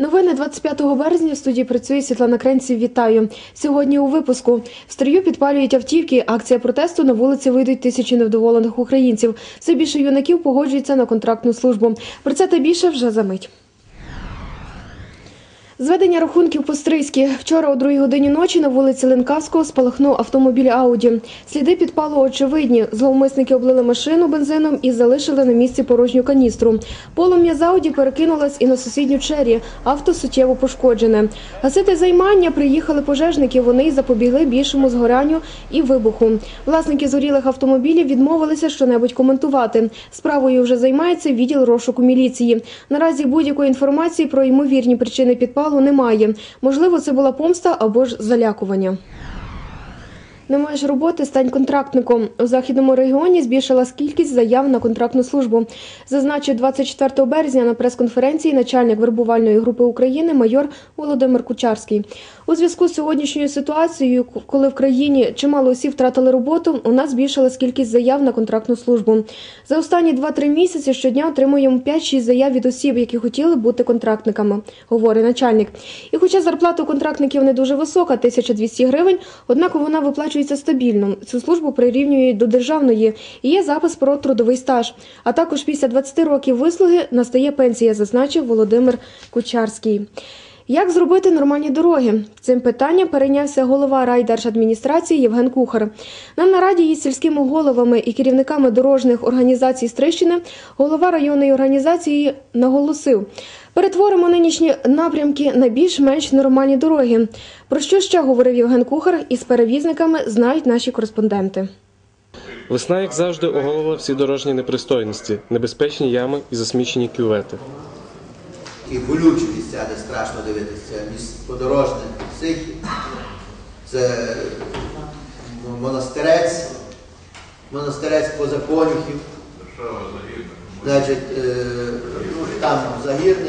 Новини 25 березня в студії працює Світлана Кренців. Вітаю. Сьогодні у випуску в стрію підпалюють автівки. Акція протесту на вулиці вийдуть тисячі невдоволених українців. Все більше юнаків погоджуються на контрактну службу. Про це та більше вже за мить. Зведення рахунків по Стрийській. Вчора о другій годині ночі на вулиці Ленкавського спалахнув автомобіль Ауді. Сліди підпалу очевидні. Зловмисники облили машину бензином і залишили на місці порожню каністру. Полум'я з Ауді перекинулось і на сусідню чері. Авто суттєво пошкоджене. Гасити займання приїхали пожежники. Вони запобігли більшому згорянню і вибуху. Власники згорілих автомобілів відмовилися щонебудь коментувати. Справою вже займається відділ розшуку міліції. Наразі будь-якої інформації про ймовірні причини підпалу немає. Можливо, це була помста або ж залякування. Не маєш роботи, стань контрактником. У західному регіоні збільшилась кількість заяв на контрактну службу. Зазначив 24 березня на прес-конференції начальник вербувальної групи України майор Володимир Кучарський. У зв'язку з сьогоднішньою ситуацією, коли в країні чимало осіб втратили роботу, у нас збільшилась кількість заяв на контрактну службу. За останні 2-3 місяці щодня отримуємо 5-6 заяв від осіб, які хотіли бути контрактниками, говорить начальник. І хоча зарплата у контрактників не дуже висока, 1200 гривень, однак вона виплачується стабільно. Цю службу прирівнюють до державної і є запис про трудовий стаж. А також після 20 років вислуги настає пенсія, зазначив Володимир Кучарський. Як зробити нормальні дороги? Цим питанням перейнявся голова райдержадміністрації Євген Кухар. На нараді із сільськими головами і керівниками дорожніх організацій Стрищини голова районної організації наголосив. Перетворимо нинішні напрямки на більш-менш нормальні дороги. Про що ще говорив Євген Кухар із перевізниками, знають наші кореспонденти. Весна, як завжди, оголила всі дорожні непристойності, небезпечні ями і засмічені кювети. І болючі місця, де страшно дивитися, подорожних психів. Це монастирець, монастирець позаконюхів. Е,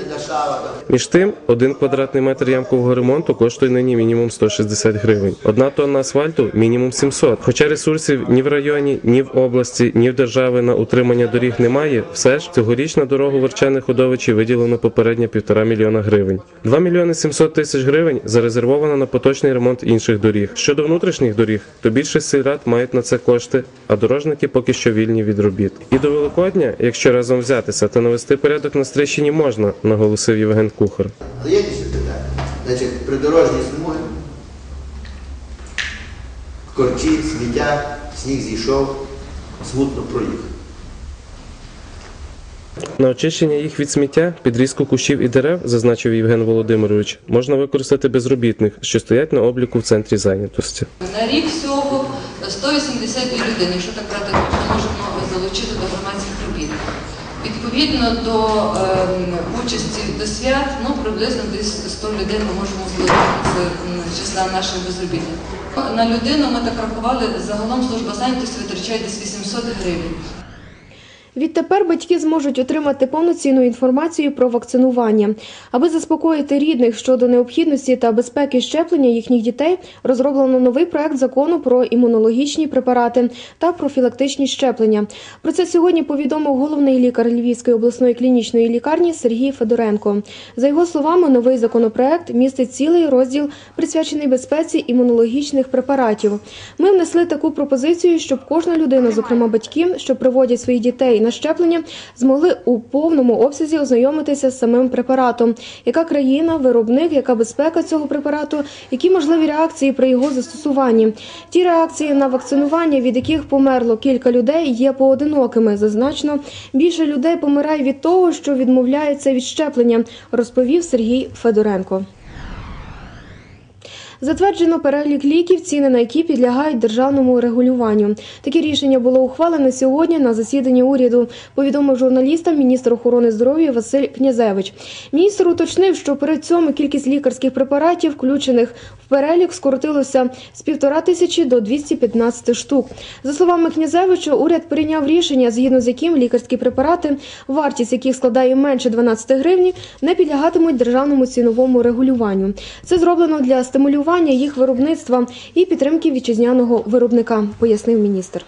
Дашава. Між тим, один квадратний метр ямкового ремонту коштує нині мінімум 160 гривень. Одна тонна асфальту мінімум 700. Хоча ресурсів ні в районі, ні в області, ні в держави на утримання доріг немає, все ж цьогоріч на дорогу Верчаних Ходовичі виділено попередньо півтора мільйона гривень. 2 мільйони 700 тисяч гривень зарезервовано на поточний ремонт інших доріг. Щодо внутрішніх доріг, то більшість сільрад мають на це кошти, а дорожники поки що вільні від робіт. І до Великодня, якщо разом взятися, то навести порядок на Стрищині можна, наголосив Євген Кухар. Але є більше питання. Значить, придорожні смуги, корчі, сміття, сніг зійшов, смутно проїхав. На очищення їх від сміття, підрізку кущів і дерев, зазначив Євген Володимирович, можна використати безробітних, що стоять на обліку в центрі зайнятості. На рік всього 182 людини, якщо так брати, то до громадських робіт. Відповідно до е, участі до свят, ну приблизно десь 100 людей ми можемо залучити з числа наших безробітних. На людину ми так рахували, загалом служба зайнятості витрачає десь 800 гривень. Відтепер батьки зможуть отримати повноцінну інформацію про вакцинування. Аби заспокоїти рідних щодо необхідності та безпеки щеплення їхніх дітей, розроблено новий проект закону про імунологічні препарати та профілактичні щеплення. Про це сьогодні повідомив головний лікар Львівської обласної клінічної лікарні Сергій Федоренко. За його словами, новий законопроект містить цілий розділ присвячений безпеці імунологічних препаратів. Ми внесли таку пропозицію, щоб кожна людина, зокрема батьки, що приводять своїх дітей на щеплення, змогли у повному обсязі ознайомитися з самим препаратом. Яка країна, виробник, яка безпека цього препарату, які можливі реакції при його застосуванні? Ті реакції на вакцинування, від яких померло кілька людей, є поодинокими. Зазначено, більше людей помирає від того, що відмовляється від щеплення, розповів Сергій Федоренко. Затверджено перелік ліків, ціни на які підлягають державному регулюванню. Таке рішення було ухвалене сьогодні на засіданні уряду. Повідомив журналістам міністр охорони здоров'я Василь Князевич. Міністр уточнив, що перед цьому кількість лікарських препаратів, включених в перелік, скоротилося з півтора тисячі до 215 штук. За словами Князевича, уряд прийняв рішення, згідно з яким лікарські препарати, вартість яких складає менше 12 гривень, не підлягатимуть державному ціновому регулюванню. Це зроблено для стимулювання їх виробництва і підтримки вітчизняного виробника, пояснив міністр.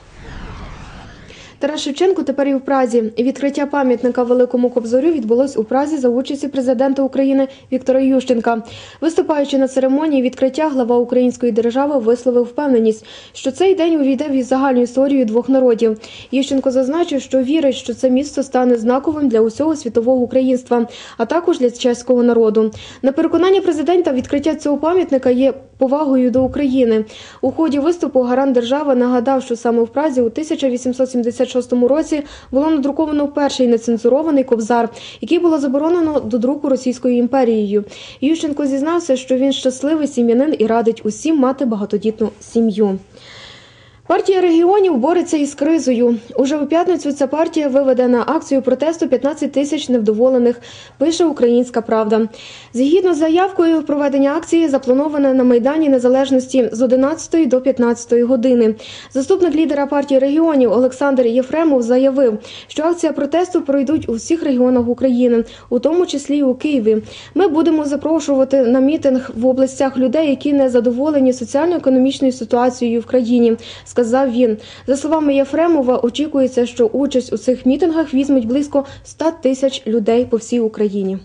Тарас Шевченко тепер і в Празі. Відкриття пам'ятника Великому Кобзарю відбулось у Празі за участі президента України Віктора Ющенка. Виступаючи на церемонії відкриття, глава української держави висловив впевненість, що цей день увійде в загальну історію двох народів. Ющенко зазначив, що вірить, що це місто стане знаковим для усього світового українства, а також для чеського народу. На переконання президента, відкриття цього пам'ятника є повагою до України. У ході виступу гарант держави нагадав, що саме в Празі у 1876 році було надруковано перший нецензурований кобзар, який було заборонено до друку Російською імперією. Ющенко зізнався, що він щасливий сім'янин і радить усім мати багатодітну сім'ю. Партія регіонів бореться із кризою. Уже у п'ятницю ця партія виведе на акцію протесту 15 тисяч невдоволених, пише Українська Правда. Згідно з заявкою, проведення акції заплановане на Майдані Незалежності з 11 до 15 години. Заступник лідера партії регіонів Олександр Єфремов заявив, що акція протесту пройдуть у всіх регіонах України, у тому числі у Києві. Ми будемо запрошувати на мітинг в областях людей, які не задоволені соціально-економічною ситуацією в країні, сказав він. За словами Єфремова, очікується, що участь у цих мітингах візьмуть близько 100 тисяч людей по всій Україні.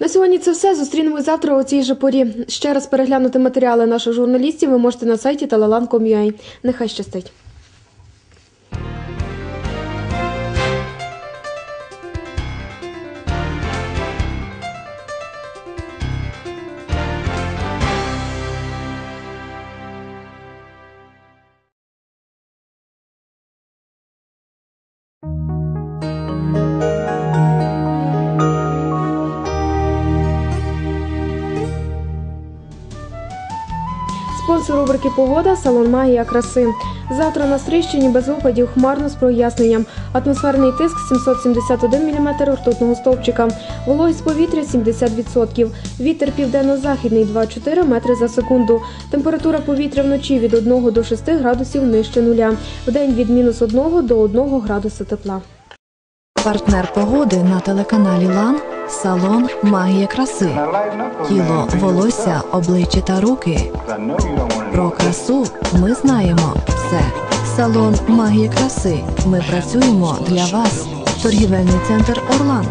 На сьогодні це все. Зустрінемось завтра у цій же порі. Ще раз переглянути матеріали наших журналістів ви можете на сайті talalan.com.ua. Нехай щастить. Спонсор рубрики Погода салон Магія краси. Завтра на Стрищині без опадів хмарно з проясненням. Атмосферний тиск 771 мм ртутного стовпчика. Вологість повітря 70%. Вітер південно-західний 2,4 метри за секунду. Температура повітря вночі від 1 до 6 градусів нижче нуля. Вдень від мінус 1 до 1 градуса тепла. Партнер погоди на телеканалі Лан салон Магія краси. Тіло, волосся, обличчя та руки. Про красу ми знаємо все. Салон Магія краси. Ми працюємо для вас. Торгівельний центр Орлан.